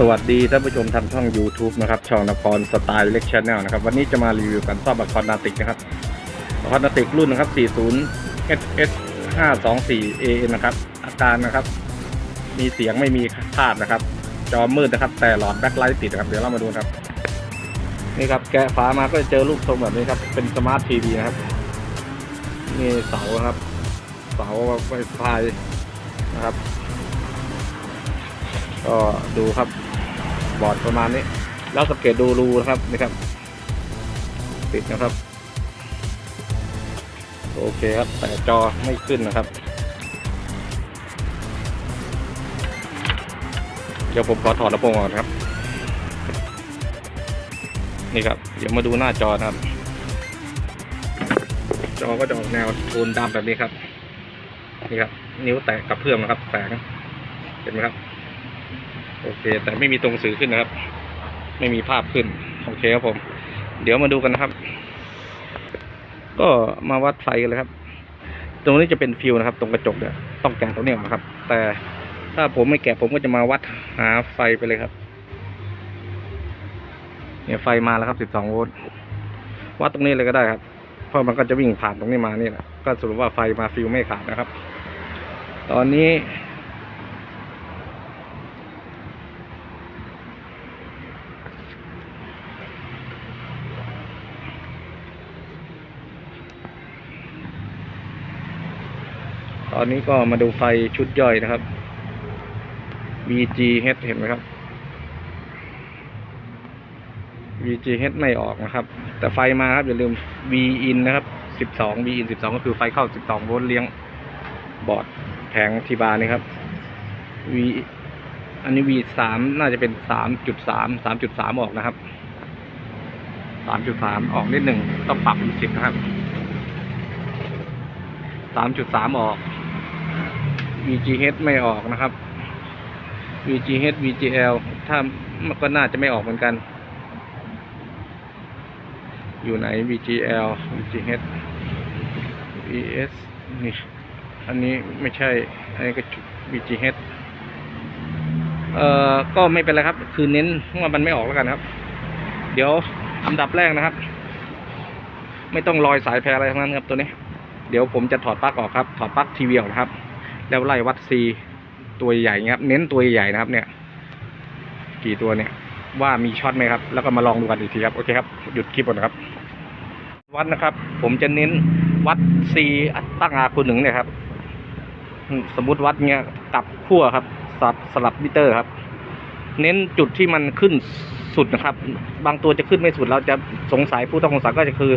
สวัสดีท่านผู้ชมทางช่อง YouTube นะครับ ช่องนครสไตล์เล็กชแนลนะครับ วันนี้จะมารีวิวการซ่อมอะคอนนาติกนะครับอะคอนนาติกรุ่นนะครับ 40 SS 524 A นะครับ อาการนะครับ มีเสียงไม่มีภาพนะครับ จอมืดนะครับ แต่หลอดแบ็คไลท์ติดนะครับ เดี๋ยวเรามาดูครับ นี่ครับ แกะฝามาก็จะเจอรูปทรงแบบนี้ครับ เป็นสมาร์ททีวีนะครับ นี่เสาครับ เสาไฟไฟนะครับ ก็ดูครับบอร์ดประมาณนี้ แล้วสังเกตดูรูนะครับนี่ครับ ติดนะครับ โอเคครับแต่จอไม่ขึ้นนะครับ เดี๋ยวผมขอถอดลำโพงออกนครับ นี่ครับ เดี๋ยวมาดูหน้าจอนะครับ จอก็จะออกแนวโทนดำแบบนี้ครับ นี่ครับ นิ้วแตะกับเพื่อมนะครับแสงเห็นไหมครับ โอเค แต่ไม่มีตรงสื่อขึ้นนะครับ ไม่มีภาพขึ้น โอเคครับผม เดี๋ยวมาดูกันนะครับ ก็มาวัดไฟกันเลยครับ ตรงนี้จะเป็นฟิวนะครับ ตรงกระจกเนี่ยต้องแกะตรงนี้ออกนครับ แต่ถ้าผมไม่แกะผมก็จะมาวัดหาไฟไปเลยครับ เนี่ยไฟมาแล้วครับ12โวลต์วัดตรงนี้เลยก็ได้ครับ เพราะมันก็จะวิ่งผ่านตรงนี้มานี่แหละก็สรุปว่าไฟมาฟิวไม่ขาดนะครับ ตอนนี้ อนนี้ก็มาดูไฟชุดย่อยนะครับ VGH เห็นไหมครับ VGH ไม่ออกนะครับ แต่ไฟมาครับ อย่าลืม VIN นะครับ 12 VIN 12 ก็คือไฟเข้า 12 โวลต์เลี้ยงบอร์ดแผงทีบาร์นี่ครับ V อันนี้ V สามน่าจะเป็นสามจุดสามสามจุดสามออกนะครับสามจุดสามออกนิดหนึ่งต้องปรับเป็นสิบนะครับสามจุดสามออก VGH ไม่ออกนะครับ VGH VGL ถ้าก็น่าจะไม่ออกเหมือนกัน อยู่ไหน VGL VGH VS นี่ อันนี้ไม่ใช่ อันนี้ก็ VGH เอ่อ ก็ไม่เป็นไรครับ คือเน้นว่ามันไม่ออกแล้วกันครับ เดี๋ยวอันดับแรกนะครับ ไม่ต้องลอยสายแพรอะไรทั้งนั้นครับตัวนี้ เดี๋ยวผมจะถอดปลั๊กออกครับ ถอดปลั๊กทีวีออกนะครับ แล้วไล่วัดซีตัวใหญ่ครับ เน้นตัวใหญ่นะครับ เนี่ย กี่ตัวเนี่ย ว่ามีช็อตไหมครับ แล้วก็มาลองดูกันอีกทีครับ โอเคครับ หยุดคลิปก่อนครับ วัดนะครับ ผมจะเน้นวัดซีตั้งอาคูณหนึ่งเนี่ยครับ สมมุติวัดเงี้ยกับขั้วครับสลับสลับมิเตอร์ครับ เน้นจุดที่มันขึ้นสุดนะครับ บางตัวจะขึ้นไม่สุด เราจะสงสัยผู้ต้องสงสัยก็จะคือ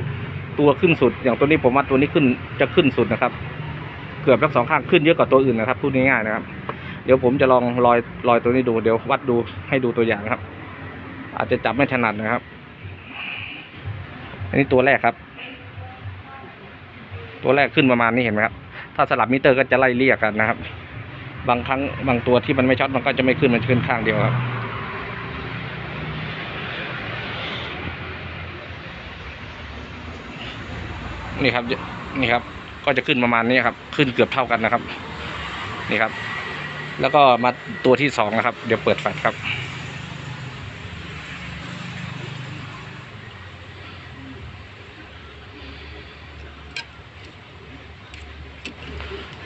ตัวขึ้นสุด อย่างตัวนี้ผมว่าตัวนี้ขึ้นจะขึ้นสุดนะครับ เกือบทั้งสองข้างขึ้นเยอะกว่าตัวอื่นนะครับพูดง่ายๆนะครับ เดี๋ยวผมจะลองลอยลอยตัวนี้ดูเดี๋ยววัดดูให้ดูตัวอย่างนะครับ อาจจะจับไม่ถนัดนะครับ อันนี้ตัวแรกครับ ตัวแรกขึ้นประมาณนี้เห็นไหมครับ ถ้าสลับมิเตอร์ก็จะไล่เรียกกันนะครับ บางครั้งบางตัวที่มันไม่ช็อตมันก็จะไม่ขึ้นมันขึ้นข้างเดียวครับนี่ครับนี่ครับ ก็จะขึ้นประมาณนี้ครับ ขึ้นเกือบเท่ากันนะครับ นี่ครับ แล้วก็มาตัวที่สองนะครับ เดี๋ยวเปิดแฟลชครับ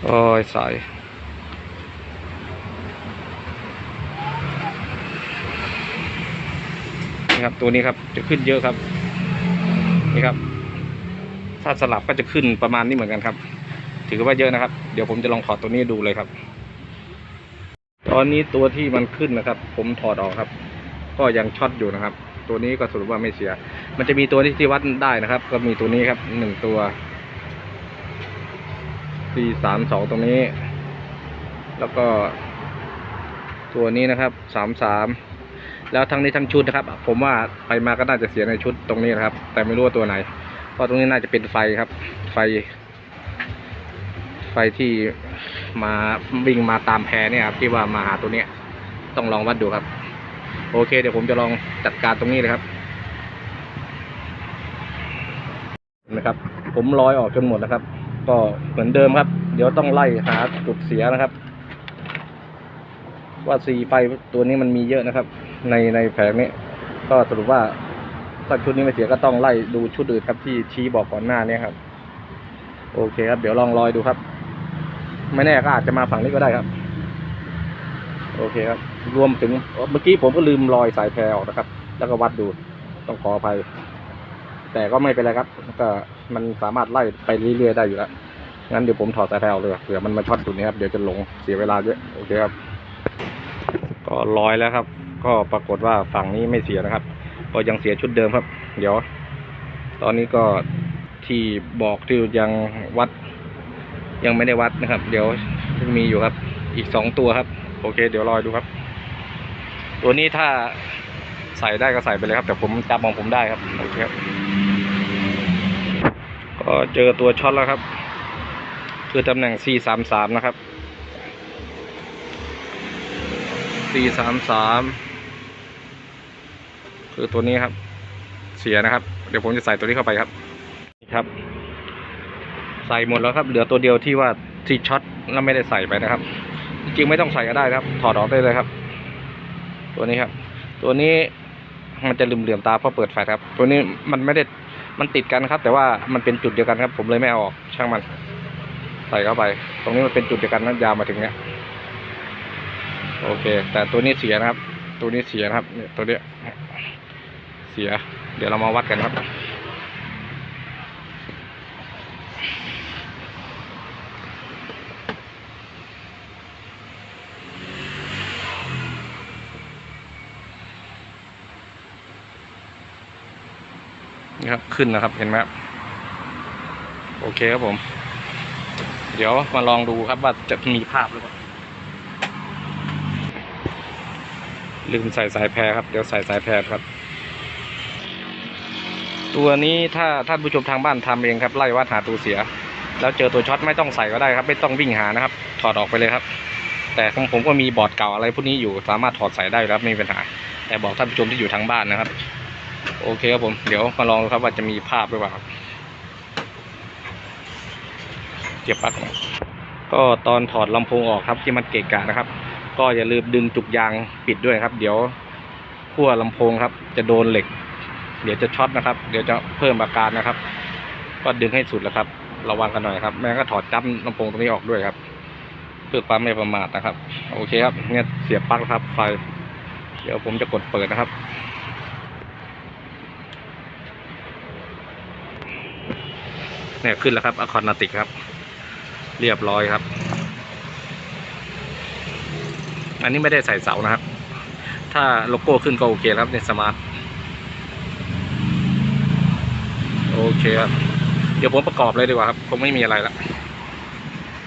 โอ้ยสายนี่ครับตัวนี้ครับจะขึ้นเยอะครับนี่ครับ ถ้าสลับก็จะขึ้นประมาณนี้เหมือนกันครับ ถือว่าเยอะนะครับ เดี๋ยวผมจะลองถอดตัวนี้ดูเลยครับ ตอนนี้ตัวที่มันขึ้นนะครับ ผมถอดออกครับ ก็ยังช็อตอยู่นะครับ ตัวนี้ก็สรุปว่าไม่เสีย มันจะมีตัวที่ที่วัดได้นะครับ ก็มีตัวนี้ครับหนึ่งตัวสี่สามสองตรงนี้ แล้วก็ ตัวนี้นะครับสามสามแล้วทั้งนี้ทั้งชุดนะครับ ผมว่าไปมาก็น่าจะเสียในชุดตรงนี้นะครับ แต่ไม่รู้ว่าตัวไหน เพราะตรงนี้น่าจะเป็นไฟครับ ไฟ ไฟที่มาวิ่งมาตามแพเนี่ยครับที่ว่ามาหาตัวเนี้ย ต้องลองวัดดูครับ โอเค เดี๋ยวผมจะลองจัดการตรงนี้เลยครับนะครับ ผมร้อยออกจนหมดนะครับ ก็เหมือนเดิมครับ เดี๋ยวต้องไล่หาจุดเสียนะครับ ว่าสีไฟตัวนี้มันมีเยอะนะครับ ในในแผงนี้ ก็สรุปว่า ถ้าชุดนี้ไม่เสียก็ต้องไล่ดูชุดอื่นครับที่ชี้บอกก่อนหน้านี้ครับ โอเคครับ เดี๋ยวลองลอยดูครับ ไม่แน่ก็อาจจะมาฝั่งนี้ก็ได้ครับ โอเคครับ รวมถึงเมื่อกี้ผมก็ลืมลอยสายแพรออกนะครับ แล้วก็วัดดูต้องขออภัยแต่ก็ไม่เป็นไรครับ ก็มันสามารถไล่ไปเรื่อยๆได้อยู่แล้วงั้นเดี๋ยวผมถอดสายแพรออกเลยเผื่อมันมาช็อตจุดนี้ครับเดี๋ยวจะหลงเสียเวลาเยอะโอเคครับ ก็ลอยแล้วครับ ก็ปรากฏว่าฝั่งนี้ไม่เสียนะครับ ก็ยังเสียชุดเดิมครับ เดี๋ยว ตอนนี้ก็ที่บอกที่ยังวัด ยังไม่ได้วัดนะครับ เดี๋ยวมีอยู่ครับ อีกสองตัวครับ โอเค เดี๋ยวรอดูครับ ตัวนี้ถ้าใส่ได้ก็ใส่ไปเลยครับ แต่ผมจับมองผมได้ครับโอเคครับก็เจอตัวช็อตแล้วครับ คือตำแหน่ง 433 นะครับ 433 คือตัวนี้ครับ เสียนะครับ เดี๋ยวผมจะใส่ตัวนี้เข้าไปครับนี่ครับ ใส่หมดแล้วครับ เหลือตัวเดียวที่ว่าที่ช็อตแล้วไม่ได้ใส่ไปนะครับ จริงไม่ต้องใส่ก็ได้ครับ ถอดออกได้เลยครับ ตัวนี้ครับ ตัวนี้มันจะลืมเหลื่อมตาเพราะเปิดไฟครับ ตัวนี้มันไม่ได้มันติดกันครับ แต่ว่ามันเป็นจุดเดียวกันครับ ผมเลยไม่เอาออกช่างมัน ใส่เข้าไป ตรงนี้มันเป็นจุดเดียวกันนะยาวมาถึงเนี้ยโอเค แต่ตัวนี้เสียนะครับ ตัวนี้เสียนะครับ เนี่ยตัวเนี้ย เสีย เดี๋ยวเรามาวัดกันครับ นี่ครับ ขึ้นนะครับ เห็นไหมครับ โอเคครับผม เดี๋ยวมาลองดูครับว่าจะมีภาพหรือเปล่าลืมใส่สายแพรครับ เดี๋ยวใส่สายแพรครับ ตัวนี้ถ้าท่านผู้ชมทางบ้านทำเองครับไล่วัดหาตัวเสีย แล้วเจอตัวช็อตไม่ต้องใส่ก็ได้ครับ ไม่ต้องวิ่งหานะครับ ถอดออกไปเลยครับ แต่ของผมก็มีบอร์ดเก่าอะไรพวกนี้อยู่สามารถถอดใส่ได้ครับไม่มีปัญหา แต่บอกท่านผู้ชมที่อยู่ทางบ้านนะครับ โอเคครับผมเดี๋ยวมาลองดูครับว่าจะมีภาพหรือเปล่าครับเก็บปลั๊กก็ตอนถอดลำโพงออกครับที่มันเกะกะนะครับ ก็อย่าลืมดึงจุกยางปิดด้วยครับ เดี๋ยวขั้วลำโพงครับ จะโดนเหล็ก เดี๋ยวจะช็อตนะครับ เดี๋ยวจะเพิ่มอาการนะครับ ก็ดึงให้สุดแล้วครับ ระวังกันหน่อยครับ แม่ก็ถอดจับลำโพงตรงนี้ออกด้วยครับ เพื่อความไม่ประมาทนะครับ โอเคครับ เนี่ยเสียบปลั๊กแล้วครับ ไฟ เดี๋ยวผมจะกดเปิดนะครับ เนี่ยขึ้นแล้วครับอะคอนนาติกครับ เรียบร้อยครับ อันนี้ไม่ได้ใส่เสานะครับ ถ้าโลโก้ขึ้นก็โอเคครับในสมาร์ท เคครับ เดี๋ยวผมประกอบเลยดีกว่าครับคงไม่มีอะไรละ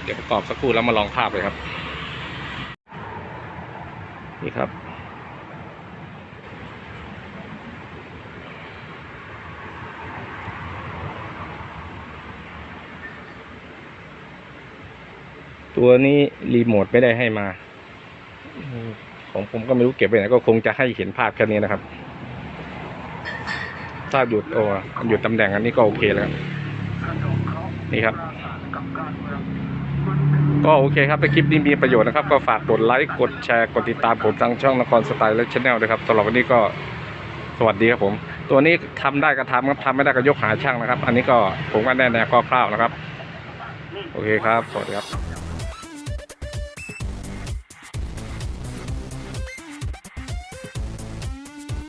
เดี๋ยวประกอบสักครู่แล้วมาลองภาพเลยครับ นี่ครับตัวนี้รีโมทไม่ได้ให้มา ของผมก็ไม่รู้เก็บไปไหนก็คงจะให้เห็นภาพแค่นี้นะครับ ถ้าหยุดโอ้หยุดตำแหน่งอันนี้ก็โอเคแล้วนี่ครับ ก็โอเคครับถ้าคลิปนี้มีประโยชน์นะครับ ก็ฝากกดไลค์กดแชร์กดติดตามผมทางช่องนครสไตล์และชแนลด้วยครับสำหรับวันนี้ก็สวัสดีครับผม ตัวนี้ทำได้ก็ทำครับทำไม่ได้ก็ยกหาช่างนะครับ อันนี้ก็ผมก็แน่แน่คร่าวๆนะครับ โอเคครับ สวัสดีครับ